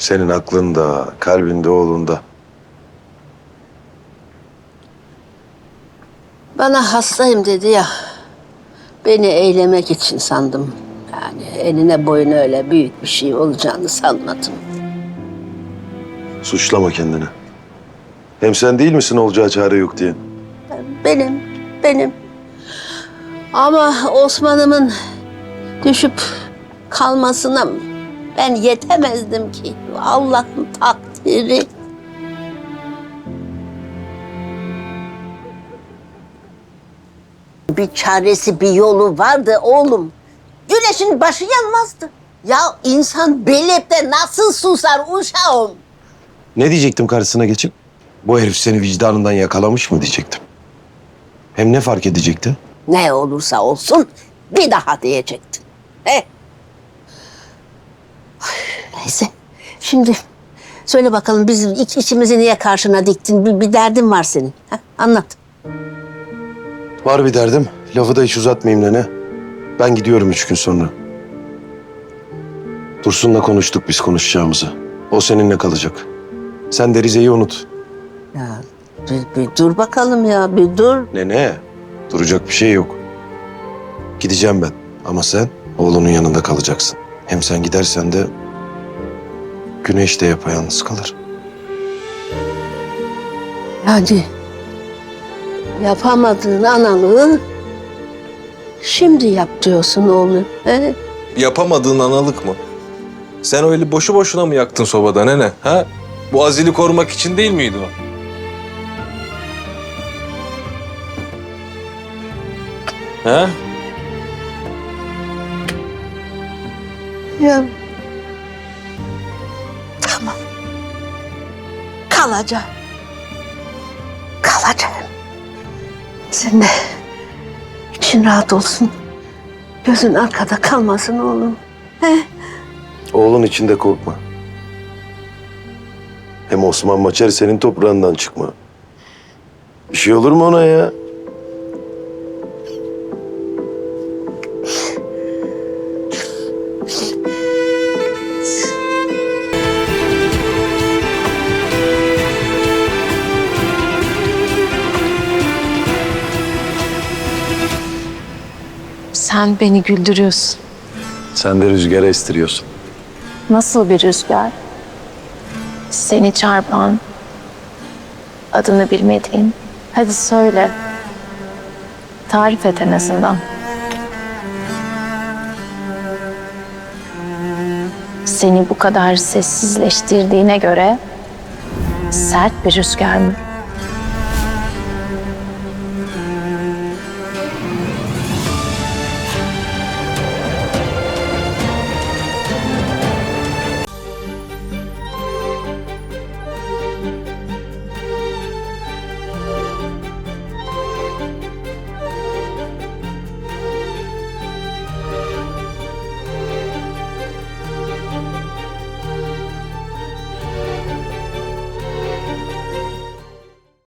Senin aklında, kalbinde, oğlunda. Bana hastayım dedi ya. Beni eylemek için sandım. Yani eline boyuna öyle büyük bir şey olacağını sanmadım. Suçlama kendini. Hem sen değil misin olacağı çare yok diyen? Benim, benim. Ama Osman'ımın düşüp kalmasına ben yetemezdim ki. Allah'ın takdiri. Bir çaresi, bir yolu vardı oğlum. Güneşin başı yanmazdı. Ya insan belirte nasıl susar uşağım? Ne diyecektim karşısına geçip? Bu herif seni vicdanından yakalamış mı diyecektim. Hem ne fark edecekti? Ne olursa olsun bir daha diyecektin. He? Ay, Neyse. Şimdi söyle bakalım bizim iç içimizi niye karşına diktin? Bir, bir derdin var senin. Ha? Anlat. Var bir derdim. Lafı da hiç uzatmayayım Nene. Ben gidiyorum üç gün sonra. Dursun'la konuştuk biz konuşacağımızı. O seninle kalacak. Sen de Rize'yi unut. Ya bir, bir dur bakalım ya bir dur. Nene, duracak bir şey yok. Gideceğim ben. Ama sen oğlunun yanında kalacaksın. Hem sen gidersen de Güneş de yapayalnız kalır. Yani yapamadığın analığı şimdi yap diyorsun oğlum. He? Yapamadığın analık mı? Sen öyle boşu boşuna mı yaktın sobada nene? Ha? Bu azili korumak için değil miydi o? Ha? Ya. Tamam. Kalacağım. Kalacağım. Sen de için rahat olsun. Gözün arkada kalmasın oğlum. He? Oğlun içinde korkma. Hem Osman Maçer senin toprağından çıkma. Bir şey olur mu ona ya? Sen beni güldürüyorsun. Sen de rüzgara estiriyorsun. Nasıl bir rüzgar? Seni çarpan, adını bilmediğin. Hadi söyle. Tarif et en azından. Seni bu kadar sessizleştirdiğine göre sert bir rüzgar mı?